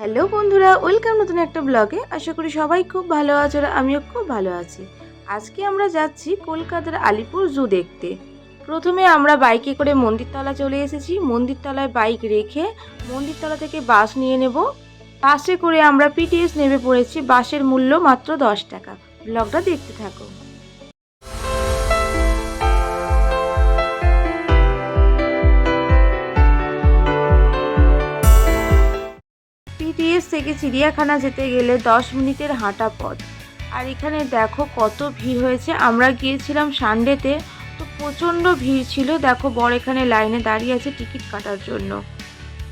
Hello বন্ধুরা, welcome নতুন একটা ব্লগে। আশা করি সবাই খুব ভালো আছো আর আমিও খুব ভালো আছি। আজকে আমরা যাচ্ছি কলকাতার আলিপুর জু দেখতে। প্রথমে আমরা বাইকে করে মন্দিরতলা চলে এসেছি। মন্দিরতলায় বাইক রেখে মন্দিরতলা থেকে বাস নিয়ে নেব। বাসে করে আমরা পিটিএস নেমে পড়েছি। বাসের মূল্য মাত্র দশ টাকা। ব্লগটা দেখতে থাকো। থেকে চিড়িয়াখানা যেতে গেলে দশ মিনিটের হাঁটা পথ। আর এখানে দেখো কত ভিড় হয়েছে। আমরা গিয়েছিলাম সানডেতে, তো প্রচণ্ড ভিড় ছিল। দেখো বর এখানে লাইনে দাঁড়িয়ে আছে টিকিট কাটার জন্য।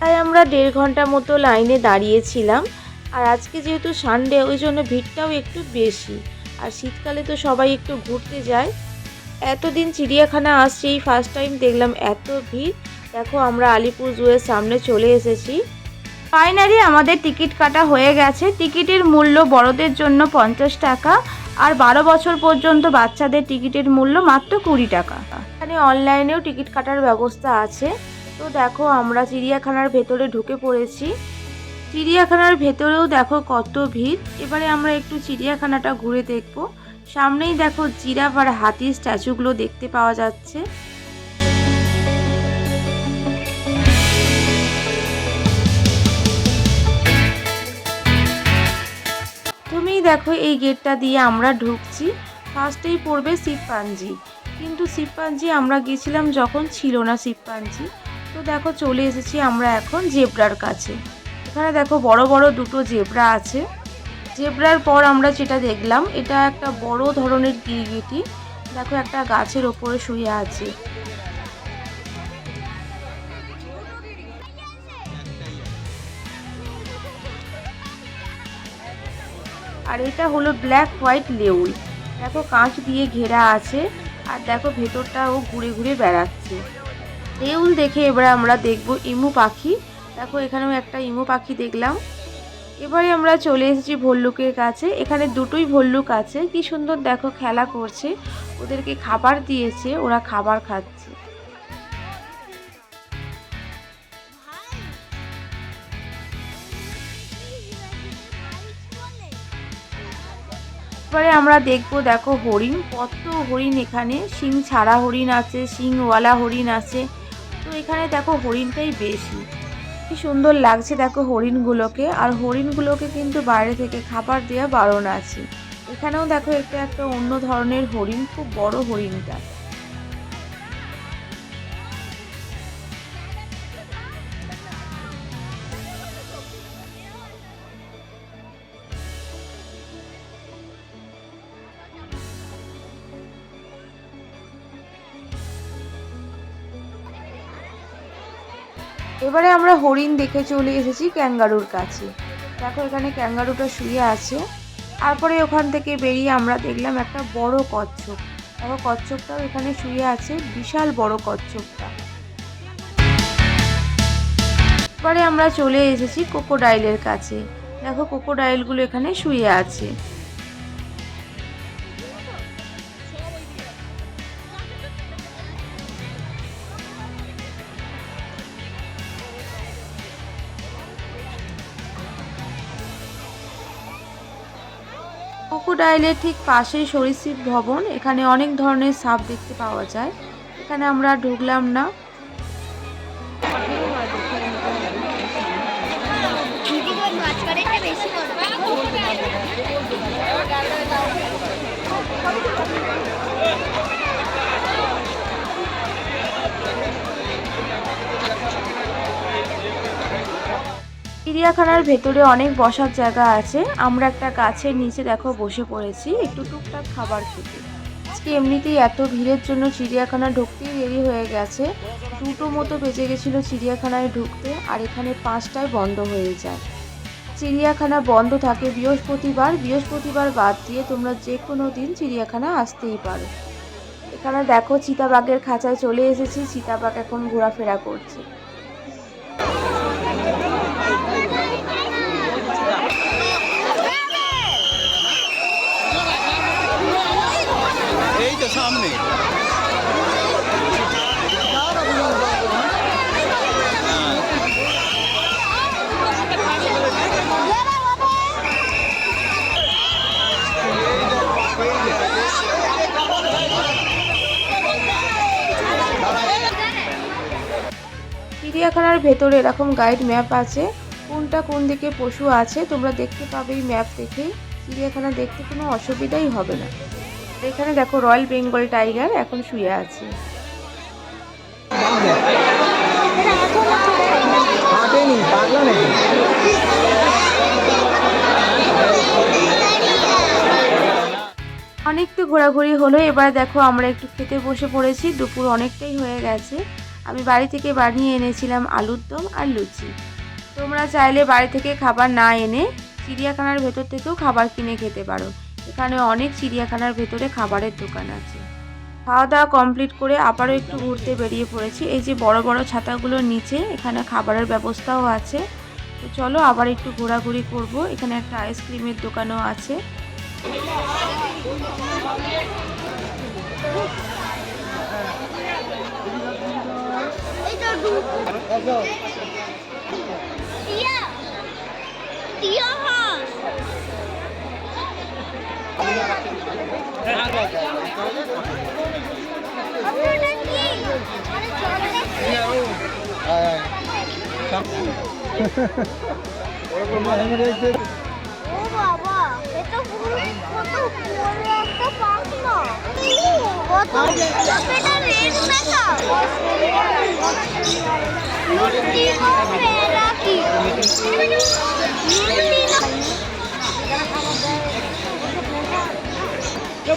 তাই আমরা দেড় ঘণ্টা মতো লাইনে দাঁড়িয়েছিলাম। আর আজকে যেহেতু সানডে, ওই জন্য ভিড়টাও একটু বেশি। আর শীতকালে তো সবাই একটু ঘুরতে যায়। এতদিন চিড়িয়াখানা আসছে, এই ফার্স্ট টাইম দেখলাম এত ভিড়। দেখো আমরা আলিপুর জুয়ের সামনে চলে এসেছি। ফাইনালি আমাদের টিকিট কাটা হয়ে গেছে। টিকিটের মূল্য বড়দের জন্য পঞ্চাশ টাকা আর বারো বছর পর্যন্ত বাচ্চাদের টিকিটের মূল্য মাত্র কুড়ি টাকা। এখানে অনলাইনেও টিকিট কাটার ব্যবস্থা আছে। তো দেখো আমরা চিড়িয়াখানার ভেতরে ঢুকে পড়েছি। চিড়িয়াখানার ভেতরেও দেখো কত ভিড়। এবারে আমরা একটু চিড়িয়াখানাটা ঘুরে দেখব। সামনেই দেখো জিরাফ আর হাতির স্ট্যাচুগুলো দেখতে পাওয়া যাচ্ছে। দেখো, এই গেটটা দিয়ে আমরা ঢুকছি। ফার্স্টেই পড়বে শিবপাঞ্জি। কিন্তু শিবপাঞ্জি আমরা গেছিলাম যখন ছিল না শিবপাঞ্জি। তো দেখো, চলে এসেছি আমরা এখন জেব্রার কাছে। এখানে দেখো, বড় বড় দুটো জেব্রা আছে। জেব্রার পর আমরা যেটা দেখলাম, এটা একটা বড় ধরনের গিরগিটি। দেখো, একটা গাছের ওপরে শুয়ে আছে। আর এটা হলো ব্ল্যাক হোয়াইট লেউল দেখো কাঁচ দিয়ে ঘেরা আছে, আর দেখো ভেতরটা ও ঘুরে ঘুরে বেড়াচ্ছে। লেউল দেখে এবার আমরা দেখব ইমু পাখি। দেখো এখানেও একটা ইমু পাখি দেখলাম। এবারে আমরা চলে এসেছি ভল্লুকের কাছে। এখানে দুটোই ভল্লুক আছে। কি সুন্দর দেখো খেলা করছে। ওদেরকে খাবার দিয়েছে, ওরা খাবার খাচ্ছে। এবারে আমরা দেখব, দেখো হরিণ, কত হরিণ এখানে। শিং ছাড়া হরিণ আছে, শিংওয়ালা হরিণ আছে। তো এখানে দেখো হরিণটাই বেশি। কি সুন্দর লাগছে দেখো হরিণগুলোকে। আর হরিণগুলোকে কিন্তু বাইরে থেকে খাবার দেওয়া বারণ আছে। এখানেও দেখো একটা একটা অন্য ধরনের হরিণ, খুব বড় হরিণটা। এবারে আমরা হরিণ দেখে চলে এসেছি ক্যাঙ্গারুর কাছে। দেখো, এখানে ক্যাঙ্গারুটা শুয়ে আছে। তারপরে ওখান থেকে বেরিয়ে আমরা দেখলাম একটা বড় কচ্ছপ। দেখো, কচ্ছপটাও এখানে শুয়ে আছে, বিশাল বড় কচ্ছপটা। এবারে আমরা চলে এসেছি কোকোডাইলের কাছে। দেখো কোকোডাইলগুলো এখানে শুয়ে আছে। ক্রোকোডাইলের ঠিক পাশেই সরীসৃপ ভবন। এখানে অনেক ধরনের সাপ দেখতে পাওয়া যায়। এখানে আমরা ঢুকলাম না। চিড়িয়াখানার ভেতরে অনেক বসার জায়গা আছে। আমরা একটা গাছের নিচে দেখো বসে পড়েছি, একটু টুকটাক খাবার খেতে। আজকে এমনিতেই এত ভিড়ের জন্য চিড়িয়াখানা ঢুকতেই দেরি হয়ে গেছে। দুটো মতো বেজে গেছিল চিড়িয়াখানায় ঢুকতে, আর এখানে পাঁচটায় বন্ধ হয়ে যায়। চিড়িয়াখানা বন্ধ থাকে বৃহস্পতিবার। বৃহস্পতিবার বাদ দিয়ে তোমরা যে কোনো দিন চিড়িয়াখানা আসতেই পারো। এখানে দেখো চিতাবাঘের খাঁচায় চলে এসেছি। চিতাবাঘ এখন ঘোরাফেরা করছে। ভেতরে এরকম গাইড ম্যাপ আছে। কোনটা কোন দিকে পশু আছে তোমরা দেখতে পাবে এই ম্যাপ দেখেই। চিড়িয়াখানা দেখতে কোনো অসুবিধাই হবে না। এখানে দেখো রয়্যাল বেঙ্গল টাইগার এখন শুয়ে আছে। অনেক তো ঘোরাঘুরি হলো এবার দেখো আমরা একটু খেতে বসে পড়েছি দুপুর অনেকটাই হয়ে গেছে। আমি বাড়ি থেকে বানিয়ে এনেছিলাম আলুর দম আর লুচি। তোমরা চাইলে বাড়ি থেকে খাবার না এনে চিড়িয়াখানার ভেতর থেকেও খাবার কিনে খেতে পারো। এখানে অনেক চিড়িয়াখানার ভেতরে খাবারের দোকান আছে। খাওয়া দাওয়া কমপ্লিট করে আবারও একটু ঘুরতে বেরিয়ে পড়েছি। এই যে বড় বড় ছাতাগুলোর নিচে এখানে খাবারের ব্যবস্থাও আছে। তো চলো আবার একটু ঘোরাঘুরি করব। এখানে একটা আইসক্রিমের দোকানও আছে। টিয়া টিয়া হাঁস ও বাবা এটা পুরো কত বড় একটা পার্ক না কত এটা রেড দেখা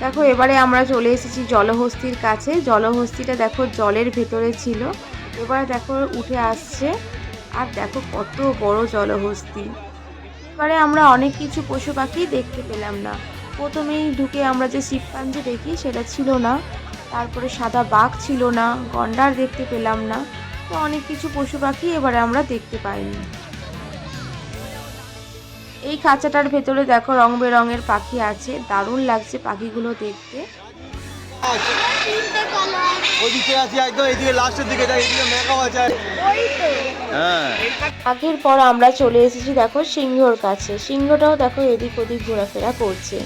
দেখো, এবারে আমরা চলে এসেছি জলহস্তির কাছে। জলহস্তিটা দেখো জলের ভেতরে ছিল। এবারে দেখো, উঠে আসছে। আর দেখো কত বড় জলহস্তি। এবারে আমরা অনেক কিছু পশু পাখি দেখতে পেলাম না। প্রথমেই ঢুকে আমরা যে শিবপাঞ্জি দেখি, সেটা ছিল না। তারপরে সাদা বাঘ ছিল না, গন্ডার দেখতে পেলাম না। তো অনেক কিছু পশু পাখি এবারে আমরা দেখতে পাইনি। এই খাঁচাটার ভেতরে দেখো রং বেরঙের পাখি আছে। দারুণ লাগছে পাখিগুলো দেখতে। তো হ্যাঁ। পাখির পর আমরা চলে এসেছি দেখো সিংহর কাছে। সিংহটাও দেখো এদিক ওদিক ঘোরাফেরা করছে।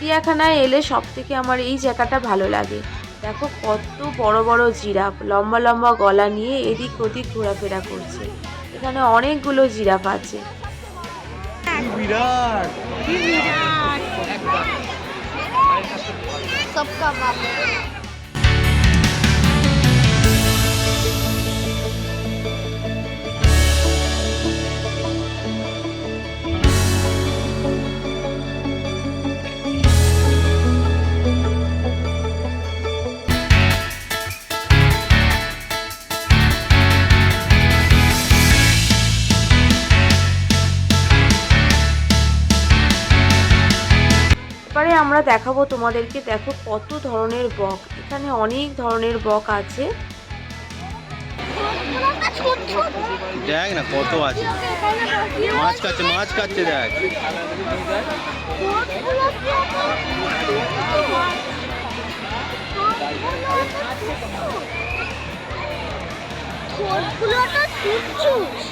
চিড়িয়াখানায় এলে সব থেকে আমার এই জায়গাটা ভালো লাগে। দেখো কত বড় বড় জিরাফ লম্বা লম্বা গলা নিয়ে এদিক ওদিক ঘোরাফেরা করছে। এখানে অনেকগুলো জিরাফ আছে। বিরাট! আমরা দেখাবো তোমাদেরকে দেখো কত ধরনের বক। এখানে অনেক ধরনের বক আছে। দেখ না কত আছে। মাছ খাচ্ছে মাছ খাচ্ছে দেখ।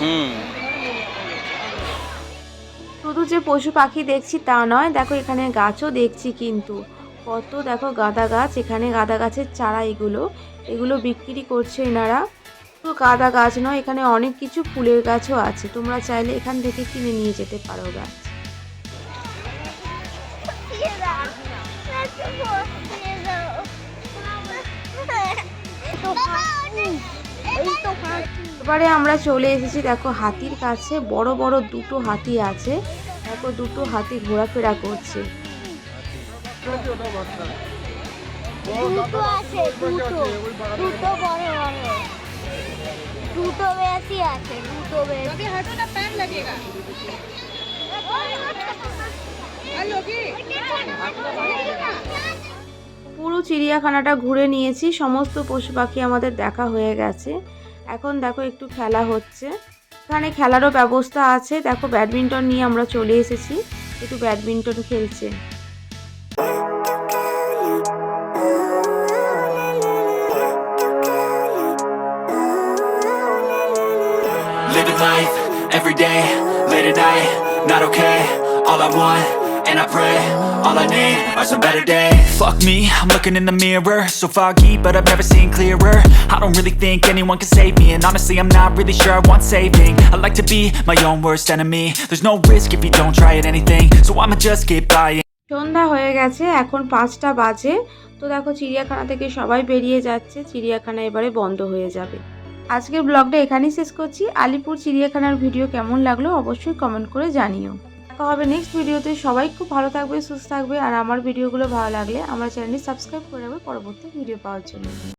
হুম। শুধু যে পশু পাখি দেখছি তা নয় দেখো এখানে গাছও দেখছি কিন্তু। কত দেখো গাঁদা গাছ এখানে গাঁদা গাছের চারা এগুলো। এগুলো বিক্রি করছে এনারা। শুধু গাঁদা গাছ নয় এখানে অনেক কিছু ফুলের গাছও আছে। তোমরা চাইলে এখান থেকে কিনে নিয়ে যেতে পারো গাছ। এবারে আমরা চলে এসেছি দেখো হাতির কাছে। বড় বড় দুটো হাতি আছে। দেখো দুটো হাতি ঘোরাফেরা করছে। দুটো আছে দুটো। দুটো বড় বড়। দুটো বেশি আছে দুটো বেশি। হাঁটো না প্যান লাগেগা পুরো চিড়িয়াখানাটা ঘুরে নিয়েছি সমস্ত পশু পাখি আমাদের দেখা হয়ে গেছে। এখন দেখো একটু খেলা হচ্ছে। এখানে খেলারও ব্যবস্থা আছে। দেখো ব্যাডমিন্টন নিয়ে আমরা চলে এসেছি। একটু ব্যাডমিন্টন খেলছে। Every day, late at night, not okay All I want, and I pray, all I need are some better days Fuck me, I'm looking in the mirror So foggy, but I've never seen clearer I don't really think anyone can save me And honestly, I'm not really sure I want saving I like to be my own worst enemy There's no risk if you don't try at anything So I'ma just keep buying সন্ধ্যা হয়ে গেছে এখন পাঁচটা বাজে তো দেখো চিড়িয়াখানা থেকে সবাই বেরিয়ে যাচ্ছে চিড়িয়াখানা এবারে বন্ধ হয়ে যাবে আজকের ব্লগটা এখানেই শেষ করছি আলিপুর চিড়িয়াখানার ভিডিও কেমন লাগল অবশ্যই কমেন্ট করে জানিও দেখা হবে নেক্সট ভিডিওতে সবাই খুব ভালো থাকবে, সুস্থ থাকবে। আর আমার ভিডিওগুলো ভালো লাগলে আমার চ্যানেলটি সাবস্ক্রাইব করে রাখবে পরবর্তী ভিডিও পাওয়ার জন্য।